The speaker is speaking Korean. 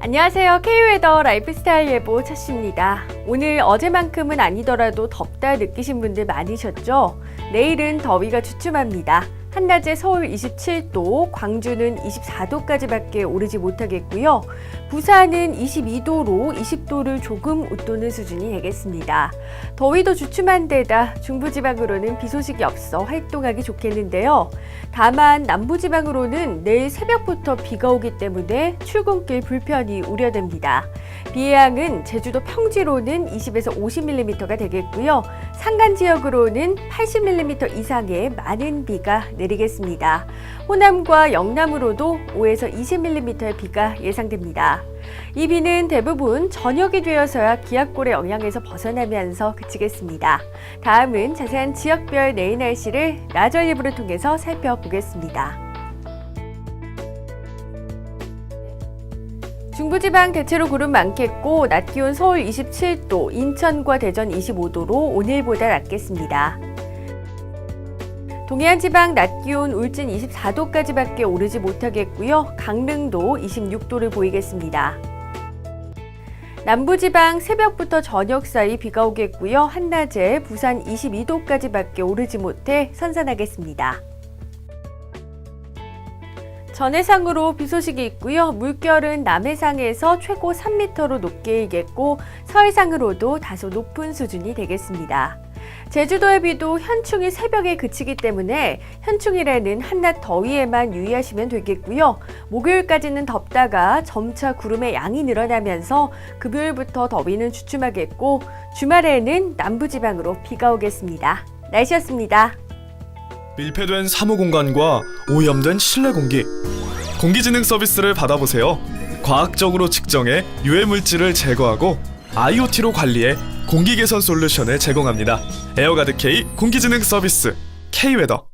안녕하세요. K웨더 라이프스타일 예보 차씨입니다. 오늘 어제만큼은 아니더라도 덥다 느끼신 분들 많으셨죠? 내일은 더위가 주춤합니다. 한낮에 서울 27도, 광주는 24도까지밖에 오르지 못하겠고요. 부산은 22도로 20도를 조금 웃도는 수준이 되겠습니다. 더위도 주춤한 데다 중부지방으로는 비 소식이 없어 활동하기 좋겠는데요. 다만 남부지방으로는 내일 새벽부터 비가 오기 때문에 출근길 불편이 우려됩니다. 비의 양은 제주도 평지로는 20에서 50mm가 되겠고요. 산간 지역으로는 80mm 이상의 많은 비가 내리겠습니다. 호남과 영남으로도 5에서 20mm의 비가 예상됩니다. 이 비는 대부분 저녁이 되어서야 기압골의 영향에서 벗어나면서 그치겠습니다. 다음은 자세한 지역별 내일 날씨를 나절 예보를 통해서 살펴보겠습니다. 중부지방 대체로 구름 많겠고 낮 기온 서울 27도, 인천과 대전 25도로 오늘보다 낮겠습니다. 동해안 지방 낮 기온 울진 24도까지밖에 오르지 못하겠고요. 강릉도 26도를 보이겠습니다. 남부지방 새벽부터 저녁 사이 비가 오겠고요. 한낮에 부산 22도까지밖에 오르지 못해 선선하겠습니다. 전해상으로 비 소식이 있고요. 물결은 남해상에서 최고 3m로 높게 일겠고 서해상으로도 다소 높은 수준이 되겠습니다. 제주도의 비도 현충일 새벽에 그치기 때문에 현충일에는 한낮 더위에만 유의하시면 되겠고요. 목요일까지는 덥다가 점차 구름의 양이 늘어나면서 금요일부터 더위는 주춤하겠고 주말에는 남부지방으로 비가 오겠습니다. 날씨였습니다. 밀폐된 사무 공간과 오염된 실내 공기 공기진흥 서비스를 받아보세요. 과학적으로 측정해 유해 물질을 제거하고 IoT로 관리해 공기 개선 솔루션을 제공합니다. 에어가드 K 공기진흥 서비스 K웨더